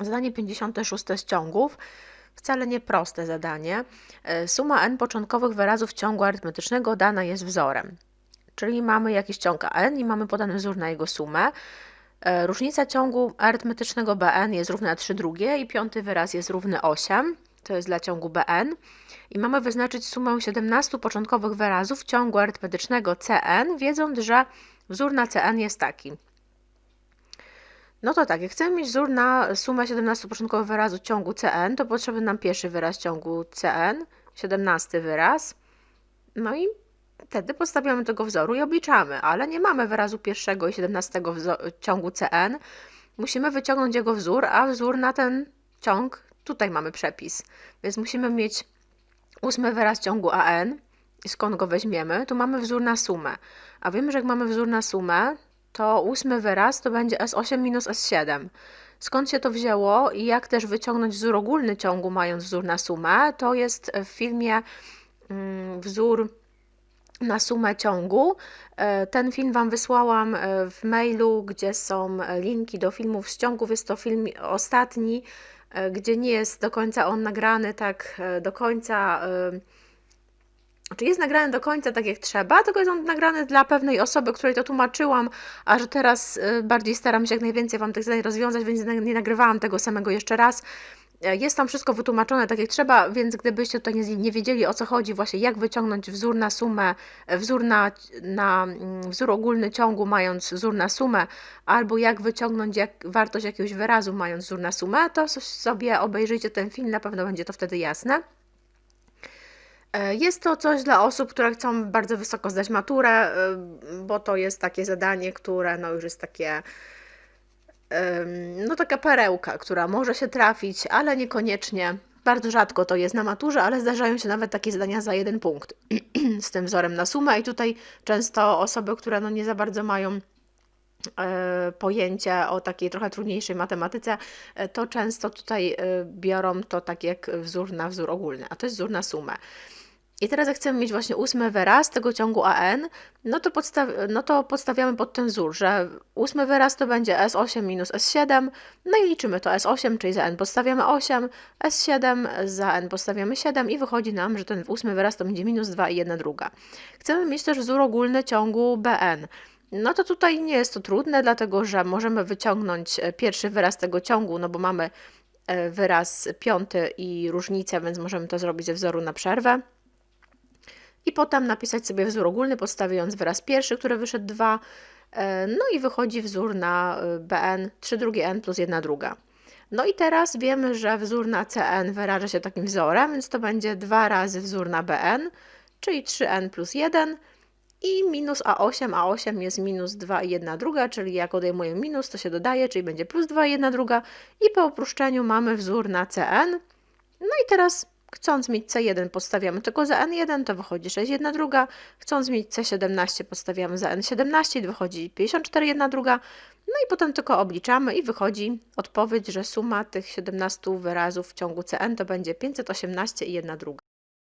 Zadanie 56 z ciągów. Wcale nie proste zadanie. E, Suma n początkowych wyrazów ciągu arytmetycznego dana jest wzorem. Czyli mamy jakiś ciąg an i mamy podany wzór na jego sumę. E, Różnica ciągu arytmetycznego bn jest równa 3 drugie i piąty wyraz jest równy 8. To jest dla ciągu bn. I mamy wyznaczyć sumę 17 początkowych wyrazów ciągu arytmetycznego cn, wiedząc, że wzór na cn jest taki. No to tak, jak chcemy mieć wzór na sumę 17 początkowych wyrazów ciągu Cn, to potrzebny nam pierwszy wyraz ciągu Cn, 17 wyraz. No i wtedy podstawiamy tego wzoru i obliczamy, ale nie mamy wyrazu pierwszego i 17 ciągu Cn. Musimy wyciągnąć jego wzór, a wzór na ten ciąg tutaj mamy przepis. Więc musimy mieć ósmy wyraz ciągu AN. Skąd go weźmiemy? Tu mamy wzór na sumę. A wiemy, że jak mamy wzór na sumę, to ósmy wyraz to będzie S8 minus S7. Skąd się to wzięło i jak też wyciągnąć wzór ogólny ciągu, mając wzór na sumę, to jest w filmie mm, wzór na sumę ciągu. E, ten film Wam wysłałam e, w mailu, gdzie są linki do filmów z ciągów. Jest to film ostatni, e, gdzie nie jest do końca on nagrany tak do końca czy jest nagrany do końca tak jak trzeba, tylko jest on nagrany dla pewnej osoby, której to tłumaczyłam, a że teraz y, bardziej staram się jak najwięcej Wam tych zadań rozwiązać, więc nie nagrywałam tego samego jeszcze raz. E, jest tam wszystko wytłumaczone tak jak trzeba, więc gdybyście tutaj nie, nie wiedzieli o co chodzi, właśnie jak wyciągnąć wzór na sumę, e, wzór na, na mm, wzór ogólny ciągu mając wzór na sumę, albo jak wyciągnąć jak, wartość jakiegoś wyrazu mając wzór na sumę, to sobie obejrzyjcie ten film, na pewno będzie to wtedy jasne. E, jest to coś dla osób, które chcą bardzo wysoko zdać maturę, e, bo to jest takie zadanie, które no już jest takie, no taka perełka, która może się trafić, ale niekoniecznie. Bardzo rzadko to jest na maturze, ale zdarzają się nawet takie zadania za jeden punkt z tym wzorem na sumę i tutaj często osoby, które no nie za bardzo mają pojęcie o takiej trochę trudniejszej matematyce, to często tutaj biorą to tak jak wzór na wzór ogólny, a to jest wzór na sumę. I teraz jak chcemy mieć właśnie ósmy wyraz tego ciągu AN, no to, podstaw no to podstawiamy pod ten wzór, że ósmy wyraz to będzie S8 minus S7, no i liczymy to S8, czyli za N podstawiamy 8, S7 za N podstawiamy 7 i wychodzi nam, że ten ósmy wyraz to będzie minus 2 i 1 druga. Chcemy mieć też wzór ogólny ciągu BN. No to tutaj nie jest to trudne, dlatego że możemy wyciągnąć e, pierwszy wyraz tego ciągu, no bo mamy e, wyraz piąty i różnicę, więc możemy to zrobić ze wzoru na przerwę i potem napisać sobie wzór ogólny, podstawiając wyraz pierwszy, który wyszedł 2, e, no i wychodzi wzór na bn 3 drugie n plus 1 druga. No i teraz wiemy, że wzór na cn wyraża się takim wzorem, więc to będzie 2 razy wzór na bn, czyli 3n plus 1 i minus a8, a8 jest minus 2 i 1 druga, czyli jak odejmuję minus, to się dodaje, czyli będzie plus 2 i 1 druga i po uproszczeniu mamy wzór na cn. No i teraz Chcąc mieć C1 podstawiamy tylko za N1, to wychodzi 6 1 druga. Chcąc mieć C17 podstawiamy za N17 wychodzi 54 1 druga. No i potem tylko obliczamy i wychodzi odpowiedź, że suma tych 17 wyrazów w ciągu Cn to będzie 518 i 1 druga.